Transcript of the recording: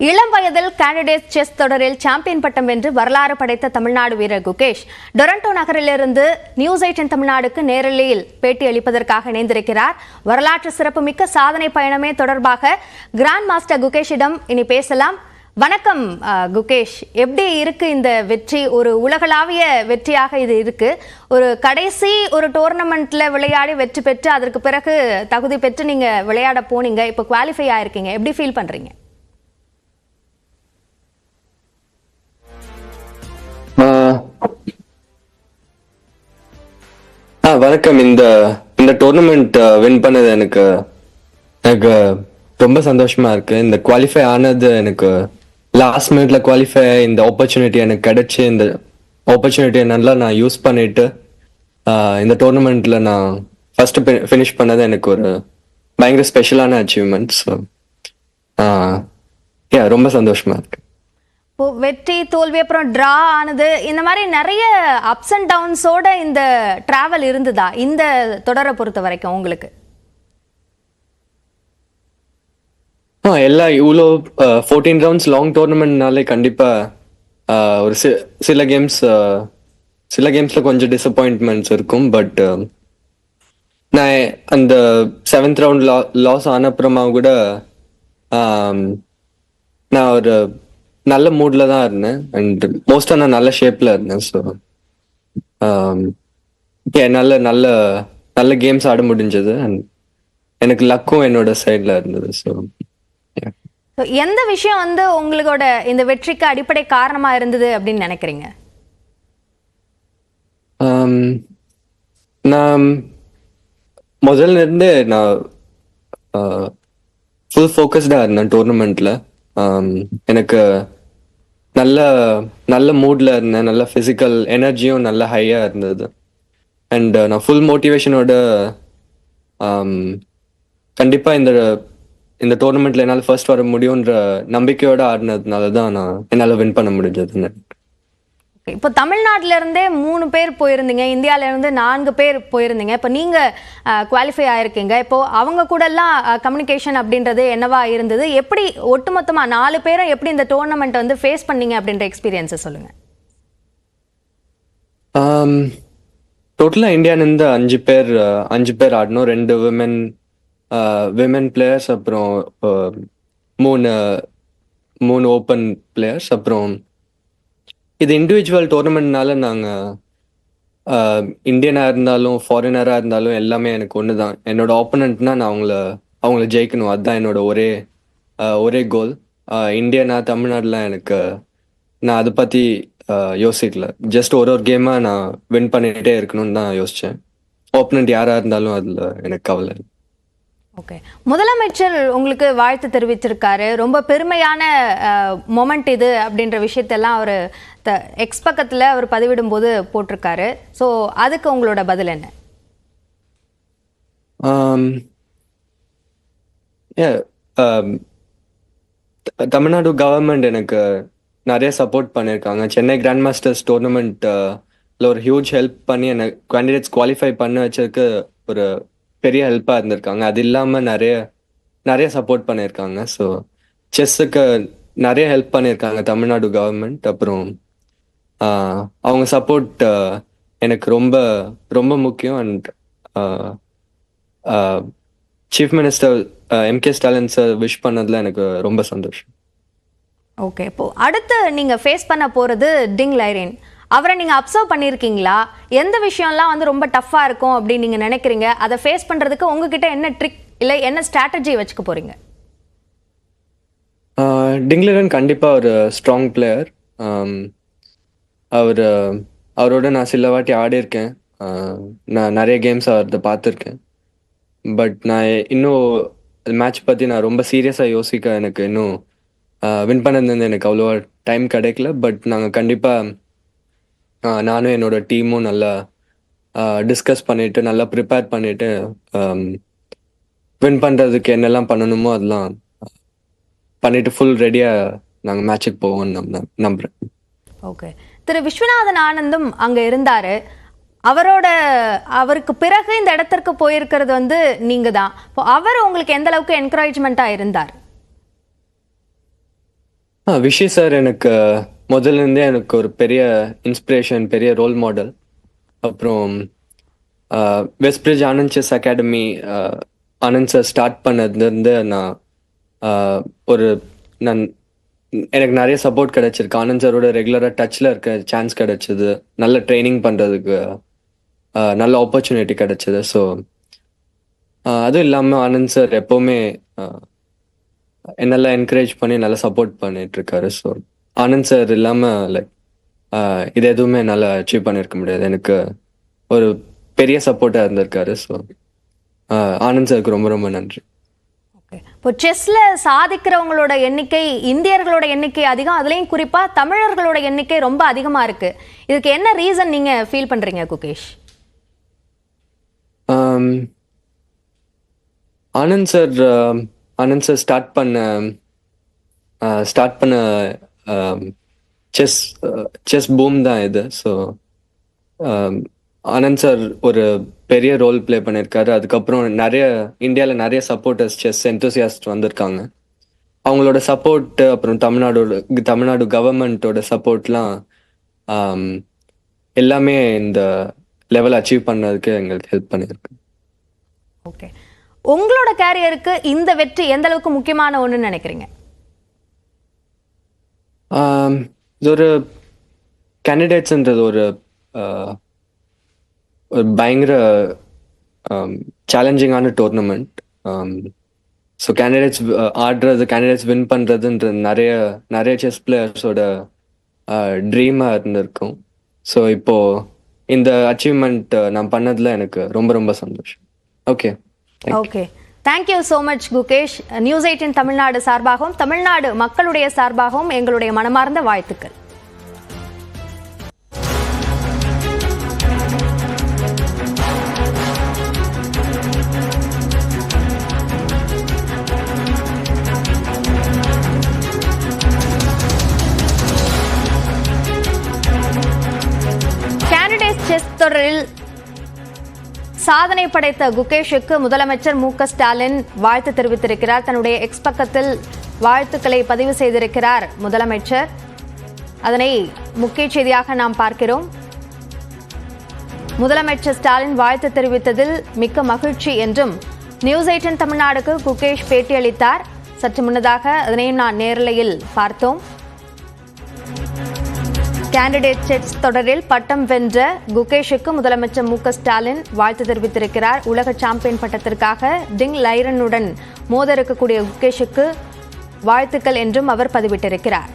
இளம் வயதில் candidate chess தொடரில் சாம்பியன் பட்டம் வென்று வரலாறு படைத்த தமிழ்நாடு வீரர் குகேஷ் டொரண்டோ நகரிலிருந்து நியூஸ் எயிட்டின் தமிழ்நாடுக்கு நேரலையில் பேட்டி அளிப்பதற்காக இணைந்திருக்கிறார். வரலாற்று சிறப்புமிக்க சாதனை பயணமே தொடர்பாக கிராண்ட் மாஸ்டர் குகேஷிடம் இனி பேசலாம். வணக்கம் குகேஷ். எப்படி இருக்கு இந்த வெற்றி? ஒரு உலகளாவிய வெற்றியாக இது இருக்கு. ஒரு கடைசி ஒரு டோர்னமெண்ட்ல விளையாடி வெற்றி பெற்று அதற்கு பிறகு தகுதி பெற்று நீங்க விளையாட போனீங்க இப்போ குவாலிஃபை ஆயிருக்கீங்க. எப்படி ஃபீல் பண்றீங்க? ஆ வணக்கம். இந்த இந்த டோர்னமெண்ட் வின் பண்ணது எனக்கு எனக்கு ரொம்ப சந்தோஷமா இருக்கு. இந்த குவாலிஃபை ஆனது எனக்கு லாஸ்ட் மினிட்ல குவாலிஃபை இந்த ஆப்பர்ச்சுனிட்டி எனக்கு கிடைச்சி இந்த ஆப்பர்ச்சுனிட்டியை நல்லா நான் யூஸ் பண்ணிட்டு இந்த டோர்னமெண்ட்ல நான் ஃபர்ஸ்ட் ஃபினிஷ் பண்ணது எனக்கு ஒரு பயங்கர ஸ்பெஷலான அச்சீவ்மெண்ட் ஸோ யா ரொம்ப சந்தோஷமா இருக்கு. இப்போ வெற்றி தோல்வி அப்புறம் ட்ரா ஆனது இந்த மாதிரி நிறைய அப்ஸ் அண்ட் டவுன்ஸோட இந்த டிராவல் இருந்ததா? இந்த தொடரை பொறுத்த வரைக்கும் உங்களுக்கு? ஆ எல்லா இவ்வளோ ஃபோர்டீன் ரவுண்ட்ஸ் லாங் டோர்னமெண்ட்னாலே கண்டிப்பாக ஒரு சி சில கேம்ஸ் சில கேம்ஸில் கொஞ்சம் டிசப்பாயின்ட்மெண்ட்ஸ் இருக்கும் பட் நான் அந்த செவன்த் ரவுண்ட் லா லாஸ் ஆன அப்புறமா கூட நான் ஒரு நல்ல மூட்ல தான் இருந்தேன். அண்ட் மோஸ்டா நான் நல்ல ஷேப்ல இருந்தேன். ஸோ நல்ல நல்ல நல்ல கேம்ஸ் ஆட முடிஞ்சது. அண்ட் எனக்கு லக்கும் என்னோட சைடில் இருந்தது. ஸோ எந்த விஷயம் வந்து உங்களோட இந்த வெற்றிக்கு அடிப்படை காரணமா இருந்தது அப்படின்னு நினைக்கிறீங்க? ஆம், நான் முதல்ல இருந்தே நான் ஃபுல் ஃபோக்கஸ்டாக இருந்தேன் டோர்னமெண்ட்ல எனக்கு நல்ல நல்ல மூட்ல இருந்தேன். நல்ல ஃபிசிக்கல் எனர்ஜியும் நல்ல ஹையாக இருந்தது. அண்ட் uh, நான் ஃபுல் மோட்டிவேஷனோட கண்டிப்பாக இந்த இந்த டோர்னமெண்ட்ல என்னால் ஃபர்ஸ்ட் வர முடியுன்ற நம்பிக்கையோட ஆடினதுனால தான் நான் என்னால் வின் பண்ண முடிஞ்சதுன்னு. இப்போ தமிழ்நாட்டுல இருந்தே மூணு பேர் போயிருந்தீங்க இந்தியால இருந்து நான்கு பேர் போயிருந்தீங்க. இப்போ நீங்க குவாலிஃபை ஆயிருக்கீங்க. இப்போ அவங்க கூட எல்லாம் கம்யூனிகேஷன் அப்படின்றது என்னவா இருந்தது? எப்படி ஒட்டுமொத்தமா நாலு பேரும் எப்படி இந்த டோர்னமெண்ட் வந்து ஃபேஸ் பண்ணீங்க அப்படின்ற எக்ஸ்பீரியன்ஸை சொல்லுங்க. டோட்டலாக இந்தியாவிலேருந்து அஞ்சு பேர் அஞ்சு பேர் ஆடணும். ரெண்டு விமென் விமென் பிளேயர்ஸ் அப்புறம் மூணு மூணு ஓப்பன் பிளேயர்ஸ் அப்புறம் இது இண்டிவிஜுவல் டோர்னமெண்ட்னால நாங்கள் இந்தியனாக இருந்தாலும் ஃபாரினராக இருந்தாலும் எல்லாமே எனக்கு ஒன்று தான் என்னோட ஆப்போனண்ட்னா நான் அவங்கள அவங்கள ஜெயிக்கணும். அதுதான் என்னோட ஒரே ஒரே கோல் இந்தியனா தமிழ்நாடுலாம் எனக்கு நான் அதை பற்றி யோசிக்கல. ஜஸ்ட் ஒரு ஒரு கேமாக நான் வின் பண்ணிகிட்டே இருக்கணும்னு தான் யோசித்தேன் ஆப்போனண்ட் யாராக இருந்தாலும் அதில் எனக்கு கவலை ஓகே முதலமைச்சர் உங்களுக்கு வாழ்த்து தெரிவிச்சிருக்காரு. ரொம்ப பெருமையான மொமெண்ட் இது அப்படின்ற விஷயத்தெல்லாம் அவர் எக்ஸ் பக்கத்தில் அவர் பதிவிடும் போது போட்டிருக்காரு. ஸோ அதுக்கு உங்களோட பதில் என்ன? Um, um, த- தமிழ்நாடு கவர்மெண்ட் எனக்கு நிறைய சப்போர்ட் பண்ணியிருக்காங்க சென்னை கிராண்ட் மாஸ்டர்ஸ் டோர்னமெண்ட்டில் ஒரு ஹியூஜ் ஹெல்ப் பண்ணி எனக்கு கேண்டிடேட்ஸ் குவாலிஃபை பண்ண வச்சதுக்கு ஒரு பெரிய ஹெல்ப்பாக இருந்திருக்காங்க. அது இல்லாமல் நிறைய நிறைய சப்போர்ட் பண்ணியிருக்காங்க. ஸோ செஸ்ஸுக்கு நிறைய ஹெல்ப் பண்ணியிருக்காங்க தமிழ்நாடு கவர்மெண்ட் அப்புறம் அவங்க சப்போர்ட் எனக்கு ரொம்ப ரொம்ப முக்கியம். And chief minister M K Stalin sir wish பண்ணதுல எனக்கு ரொம்ப சந்தோஷம். ஓகே இப்போ அடுத்து நீங்க ஃபேஸ் பண்ண போறது டிங் லைரின் அவரை நீங்கள் அப்சர்வ் பண்ணியிருக்கீங்களா எந்த விஷயம்லாம் வந்து ரொம்ப டஃப்பாக இருக்கும் அப்படின்னு நீங்கள் நினைக்கிறீங்க? அதை ஃபேஸ் பண்ணுறதுக்கு உங்ககிட்ட என்ன ட்ரிக் இல்லை என்ன ஸ்ட்ராட்டஜி வச்சுக்க போறீங்க? டிங்லரன் கண்டிப்பாக ஒரு ஸ்ட்ராங் பிளேயர் அவர் அவரோட நான் சில வாட்டி ஆடியிருக்கேன். நான் நிறைய கேம்ஸ் அவர்கிட்ட பார்த்துருக்கேன். பட் நான் இன்னும் மேட்ச் பற்றி நான் ரொம்ப சீரியஸாக யோசிக்க எனக்கு இன்னும் வின் பண்ணது எனக்கு அவ்வளோவா டைம் கிடைக்கல. பட் நாங்கள் கண்டிப்பாக நானும் என்னோட டீமும் நல்லா டிஸ்கஸ் பண்ணிட்டு நல்லா ப்ரிப்பேர் பண்ணிட்டு வின் பண்ணுறதுக்கு என்னெல்லாம் பண்ணணுமோ அதெல்லாம் பண்ணிட்டு ஃபுல் ரெடியாக நாங்கள் மேட்சுக்கு போவோம்னு நம்ப நம்புகிறேன் ஓகே திரு விஸ்வநாதன் ஆனந்தும் அங்க இருந்தாரு. அவரோட அவருக்கு பிறகு இந்த இடத்திற்கு போயிருக்கிறது வந்து நீங்க தான் இப்போ அவர் உங்களுக்கு எந்த அளவுக்கு என்கரேஜ்மெண்ட்டாக இருந்தார்? ஆ விஷி சார் எனக்கு முதல்ல இருந்தே எனக்கு ஒரு பெரிய இன்ஸ்பிரேஷன் பெரிய ரோல் மாடல் அப்புறம் Westbridge Anand chess academy Anand sir start பண்ணதுலேருந்து நான் ஒரு நான் எனக்கு நிறைய சப்போர்ட் கிடைச்சிருக்கு. ஆனந்த் சாரோட ரெகுலராக டச்சில் இருக்க சான்ஸ் கிடைச்சது. நல்ல ட்ரைனிங் பண்ணுறதுக்கு நல்ல ஆப்பர்ச்சுனிட்டி கிடைச்சது. ஸோ அதுவும் இல்லாமல் ஆனந்த் சார் எப்போவுமே என்னெல்லாம் என்கரேஜ் பண்ணி நல்லா சப்போர்ட் பண்ணிட்டு இருக்காரு ஸோ ஆனந்த் சார் இல்லாமல் லைக் இது எதுவுமே நல்லா அச்சீவ் பண்ணியிருக்க முடியாது. எனக்கு ஒரு பெரிய சப்போர்ட்டாக இருந்திருக்காரு. ஸோ ஆனந்த் சாருக்கு ரொம்ப ரொம்ப நன்றி. இப்போ செஸ்ல சாதிக்கிறவங்களோட எண்ணிக்கை இந்தியர்களோட எண்ணிக்கை அதிகம். அதுலயும் குறிப்பா தமிழர்களோட எண்ணிக்கை ரொம்ப அதிகமா இருக்கு. இதுக்கு என்ன ரீசன் நீங்க ஃபீல் பண்றீங்க Gukesh? Anand sir Anand sir start பண்ண ஸ்டார்ட் பண்ண செஸ் செஸ் பூம் தான் இது. ஸோ ஆனந்த் சார் ஒரு பெரிய ரோல் ப்ளே பண்ணியிருக்காரு. அதுக்கப்புறம் நிறைய இந்தியாவில் நிறைய சப்போர்ட்டர்ஸ் செஸ் எந்தோசியாஸ்ட் வந்திருக்காங்க. அவங்களோட சப்போர்ட் அப்புறம் தமிழ்நாடோட தமிழ்நாடு கவர்மெண்ட்டோட சப்போர்ட்லாம் um, எல்லாமே இந்த லெவல் அச்சீவ் பண்ணதுக்கு எங்களுக்கு ஹெல்ப் பண்ணியிருக்கு. ஓகே உங்களோட கேரியருக்கு இந்த வெற்றி எந்த அளவுக்கு முக்கியமான ஒன்றுன்னு நினைக்கிறீங்க? இது ஒரு கேண்டிடேட்ஸ்ன்றது ஒரு ஒரு பயங்கர சேலஞ்சிங்கான டோர்னமெண்ட் ஸோ கேண்டிடேட்ஸ் ஆடுறது கேண்டிடேட்ஸ் வின் பண்ணுறதுன்ற நிறைய நிறைய செஸ் பிளேயர்ஸோட ட்ரீமாக இருந்திருக்கும். ஸோ இப்போ இந்த அச்சீவ்மெண்ட் நான் பண்ணதில் எனக்கு ரொம்ப ரொம்ப சந்தோஷம். Okay okay thank you so much Gukesh news eighteen Tamil Nadu சார்பாகவும் தமிழ்நாடு மக்களுடைய சார்பாகவும் எங்களுடைய மனமார்ந்த வாழ்த்துக்கள் செஸ் தொடரில் சாதனை படைத்த குகேஷுக்கு முதலமைச்சர் மு ஸ்டாலின் வாழ்த்து தெரிவித்திருக்கிறார். தன்னுடைய எக்ஸ் பக்கத்தில் வாழ்த்துக்களை பதிவு செய்திருக்கிறார் முதலமைச்சர். அதனை முக்கிய செய்தியாக நாம் பார்க்கிறோம். முதலமைச்சர் ஸ்டாலின் வாழ்த்து தெரிவித்ததில் மிக்க மகிழ்ச்சி என்றும் நியூஸ் எயிட்டின் தமிழ்நாடுக்கு குகேஷ் பேட்டியளித்தார். சற்று முன்னதாக அதனையும் நான் நேரலையில் பார்த்தோம். கேண்டிடேட் செட்ஸ் தொடரில் பட்டம் வென்ற குகேஷுக்கு முதலமைச்சர் மு ஸ்டாலின் வாழ்த்து தெரிவித்திருக்கிறார். உலக சாம்பியன் பட்டத்திற்காக டிங் லைரனுடன் மோத இருக்கக்கூடிய குகேஷுக்கு வாழ்த்துக்கள் என்றும் அவர் பதிவிட்டிருக்கிறார்.